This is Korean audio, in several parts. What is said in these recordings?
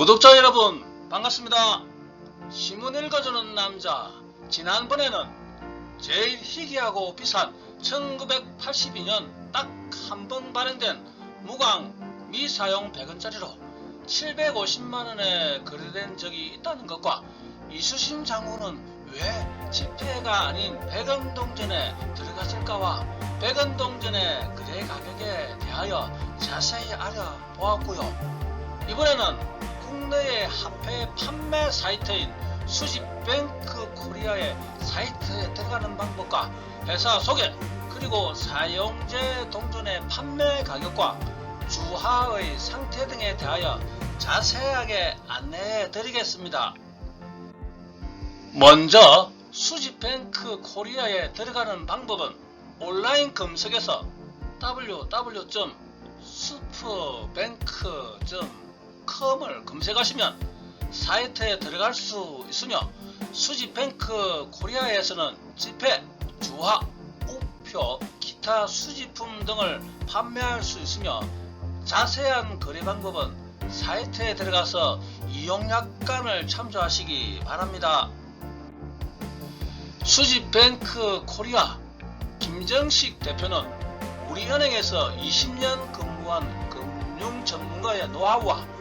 구독자 여러분 반갑습니다. 신문 읽어주는 남자 지난번에는 제일 희귀하고 비싼 1982년 딱 한 번 발행된 무광 미사용 100원짜리로 750만원에 거래된 적이 있다는 것과 이수신 장군은 왜 지폐가 아닌 백원 동전에 들어갔을까와 백원 동전의 거래 가격에 대하여 자세히 알아보았고요. 이번에는 국내의 화폐 판매 사이트인 수집뱅크 코리아의 사이트에 들어가는 방법과 회사 소개 그리고 사용제 동전의 판매 가격과 주하의 상태 등에 대하여 자세하게 안내해 드리겠습니다. 먼저 수집뱅크 코리아에 들어가는 방법은 온라인 검색에서 www. 수프뱅크.com을 검색하시면 사이트에 들어갈 수 있으며 수집뱅크 코리아에서는 지폐, 주화, 우표, 기타 수집품 등을 판매할 수 있으며 자세한 거래 방법은 사이트에 들어가서 이용약관을 참조하시기 바랍니다. 수집뱅크 코리아 김정식 대표는 우리은행에서 20년 근무한 금융 전문가의 노하우와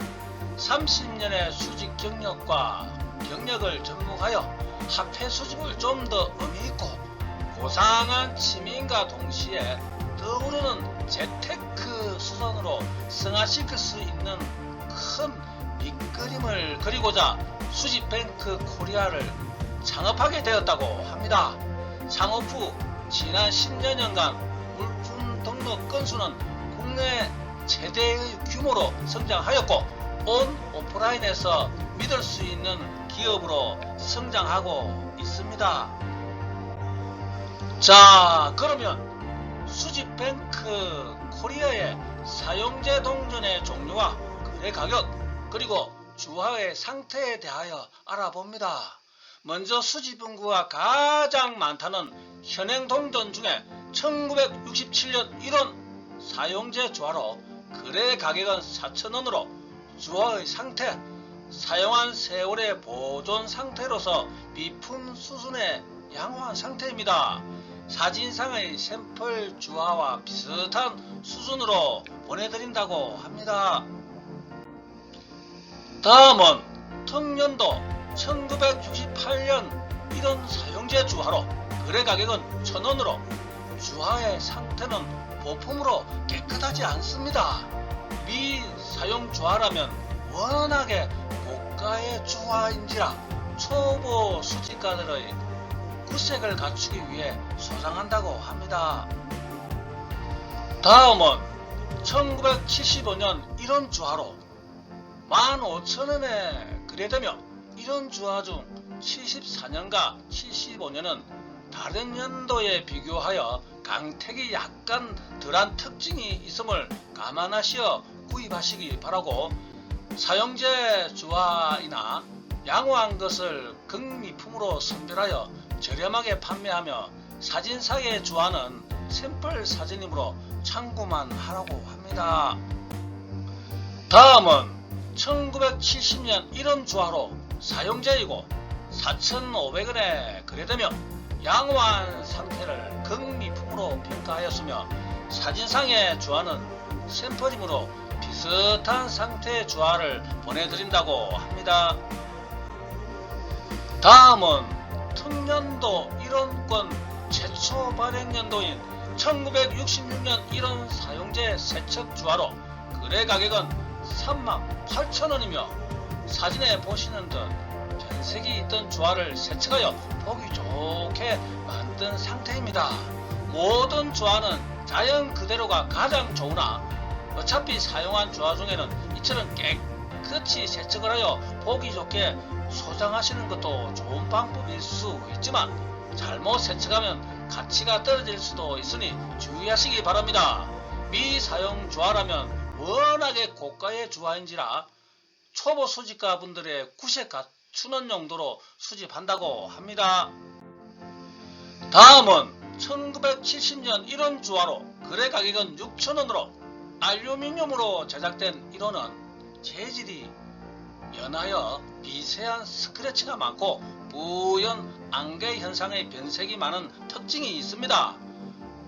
30년의 수집 경력과 경력을 접목하여 화폐 수집을 좀 더 의미있고 고상한 취미인과 동시에 떠오르는 재테크 수단으로 승화시킬 수 있는 큰 밑그림을 그리고자 수집뱅크 코리아를 창업하게 되었다고 합니다. 창업 후 지난 10여년간 물품 등록 건수는 국내 최대의 규모로 성장하였고 온 오프라인에서 믿을 수 있는 기업으로 성장하고 있습니다. 자, 그러면 수집뱅크 코리아의 사용제 동전의 종류와 거래 가격 그리고 주화의 상태에 대하여 알아봅니다. 먼저 수집은구가 가장 많다는 현행 동전 중에 1967년 1원 사용제 주화로 거래 가격은 4,000원으로 주화의 상태, 사용한 세월의 보존 상태로서 미품 수준의 양호한 상태입니다. 사진상의 샘플 주화와 비슷한 수준으로 보내드린다고 합니다. 다음은 청년도 1968년 이런 사용제 주화로 거래 가격은 1000원으로 주화의 상태는 보품으로 깨끗하지 않습니다. 미사용 주화라면 워낙에 고가의 주화인지라 초보 수집가들의 구색을 갖추기 위해 소장한다고 합니다. 다음은 1975년 이런 주화로 15,000원에 거래되며 이런 주화 중 74년과 75년은 다른 연도에 비교하여 강택이 약간 덜한 특징이 있음을 감안하시어 구입하시기 바라고 사용제 주화이나 양호한 것을 극미품으로 선별하여 저렴하게 판매하며 사진사의 주화는 샘플 사진이므로 참고만 하라고 합니다. 다음은 1970년 이런 주화로 사용제이고 4,500원에 거래되며 양호한 상태를 극미 품으로 평가하였으며 사진상의 주화는 샘플이므로 비슷한 상태의 주화를 보내드린다고 합니다. 다음은 특년도 1원권 최초 발행 연도인 1966년 1원 사용제 세척 주화로 거래 가격은 38,000원이며 사진에 보시는 듯 변색이 있던 주화를 세척하여 보기 좋게 만든 상태입니다. 모든 주화는 자연 그대로가 가장 좋으나 어차피 사용한 주화 중에는 이처럼 깨끗이 세척을 하여 보기 좋게 소장하시는 것도 좋은 방법일 수 있지만 잘못 세척하면 가치가 떨어질 수도 있으니 주의하시기 바랍니다. 미사용 주화라면 워낙에 고가의 주화인지라 초보 수집가 분들의 구색 갖추는 용도로 수집한다고 합니다. 다음은 1970년 1원 주화로 거래 가격은 6,000원으로 알루미늄으로 제작된 1원은 재질이 연하여 미세한 스크래치가 많고 뿌연 안개 현상의 변색이 많은 특징이 있습니다.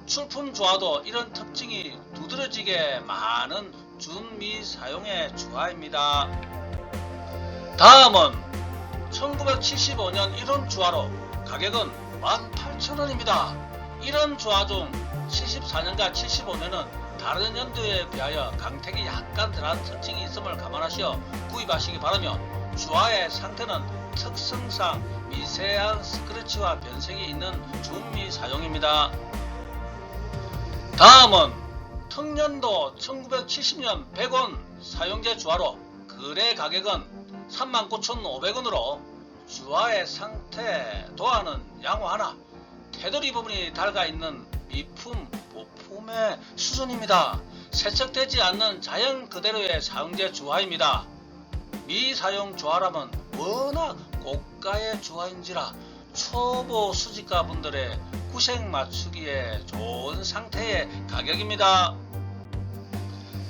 출품 조화도 이런 특징이 두드러지게 많은 준미 사용의 주화입니다. 다음은 1975년 이런 주화로 가격은 18,000원입니다. 이런 중 74년과 75년은 다른 연도에 비하여 강택이 약간 덜한 특징이 있음을 감안하시어 구입하시기 바라며 주화의 상태는 특성상 미세한 스크래치와 변색이 있는 준미 사용입니다. 다음은 청년도 1970년 100원 사용제 주화로 거래 가격은 39,500원으로 주화의 상태 도화는 양호 하나 테두리 부분이 닳아 있는 미품 보품의 수준입니다. 세척되지 않는 자연 그대로의 사용제 주화입니다. 미사용 주화라면 워낙 고가의 주화인지라 초보 수집가 분들의 구색 맞추기에 좋은 상태의 가격입니다.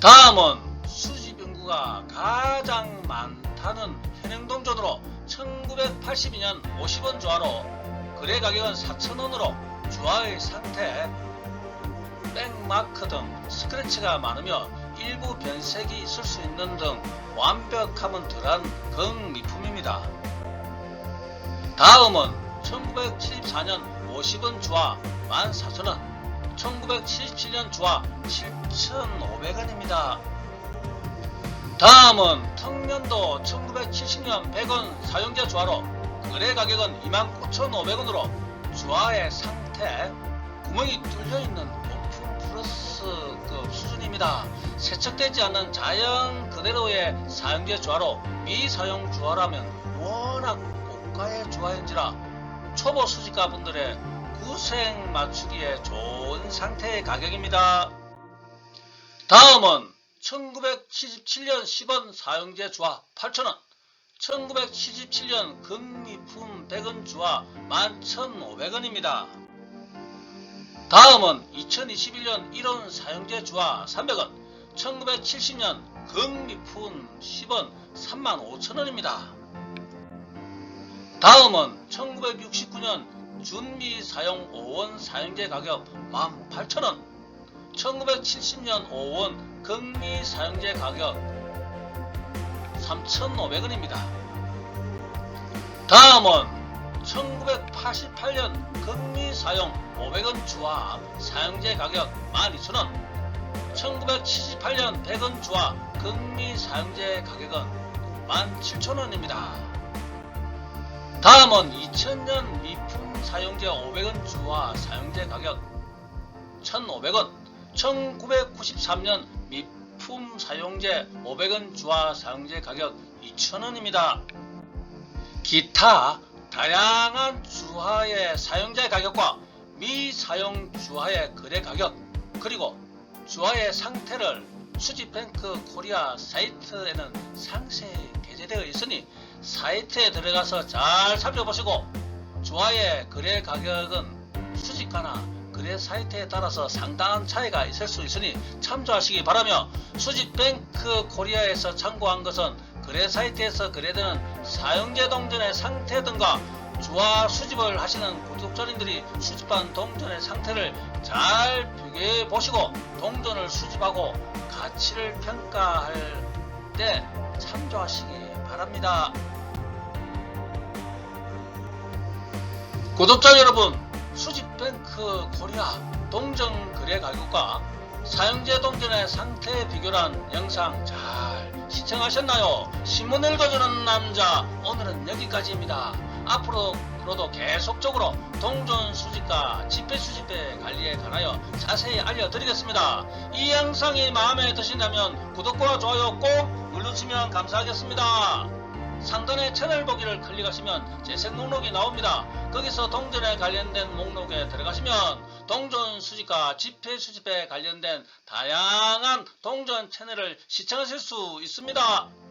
다음은 수집 인구가 가장 많다는 현행동전으로 1982년 50원 주화로 거래 가격은 4,000원으로 주화의 상태, 백마크 등 스크래치가 많으며 일부 변색이 있을 수 있는 등 완벽함은 덜한 극미품입니다. 다음은 1974년 50원 주화 14,000원, 1977년 주화 7,500원입니다. 다음은 청년도 1970년 100원 사용자 주화로 거래 가격은 29,500원으로 주화의 상태, 구멍이 뚫려있는 부품 플러스급 수준입니다. 세척되지 않는 자연 그대로의 사용제 주화로 미사용 주화라면 워낙 고가의 주화인지라 초보 수집가 분들의 구색 맞추기에 좋은 상태의 가격입니다. 다음은 1977년 10원 사용제 주화 8,000원 1977년 금미품 100원 주화 11,500원입니다. 다음은 2021년 1원 사용제 주화 300원 1970년 금미품 10원 35,000원입니다. 다음은 1969년 준미 사용 5원 사용제 가격 18,000원 1970년 5원 극미 사용제 가격 3,500원입니다. 다음은 1988년 극미 사용 500원 주화 사용제 가격 12,000원 1978년 100원 주화 극미 사용제 가격은 17,000원입니다. 다음은 2000년 미품 사용제 500원 주화 사용제 가격 1,500원 1993년 미품 사용제 500원 주화 사용제 가격 2,000원입니다. 기타 다양한 주화의 사용자 가격과 미사용 주화의 거래 가격 그리고 주화의 상태를 수지뱅크 코리아 사이트에는 상세히 게재되어 있으니 사이트에 들어가서 잘 살펴보시고 주화의 거래 가격은 수집가나 거래 사이트에 따라서 상당한 차이가 있을 수 있으니 참조하시기 바라며 수집뱅크 코리아에서 참고한 것은 거래 사이트에서 거래되는 사용제 동전의 상태 등과 주화 수집을 하시는 구독자님들이 수집한 동전의 상태를 잘 비교해 보시고 동전을 수집하고 가치를 평가할 때 참조하시기 바랍니다. 구독자 여러분, 수집뱅크 코리아 동전 거래 가격과 사용제 동전의 상태 비교란 영상 잘 시청하셨나요? 신문 읽어주는 남자 오늘은 여기까지입니다. 앞으로도 계속적으로 동전 수집과 지폐 수집의 관리에 관하여 자세히 알려드리겠습니다. 이 영상이 마음에 드신다면 구독과 좋아요 꼭 눌러주시면 감사하겠습니다. 상단의 채널 보기를 클릭하시면 재생 목록이 나옵니다. 거기서 동전에 관련된 목록에 들어가시면 동전 수집과 지폐 수집에 관련된 다양한 동전 채널을 시청하실 수 있습니다.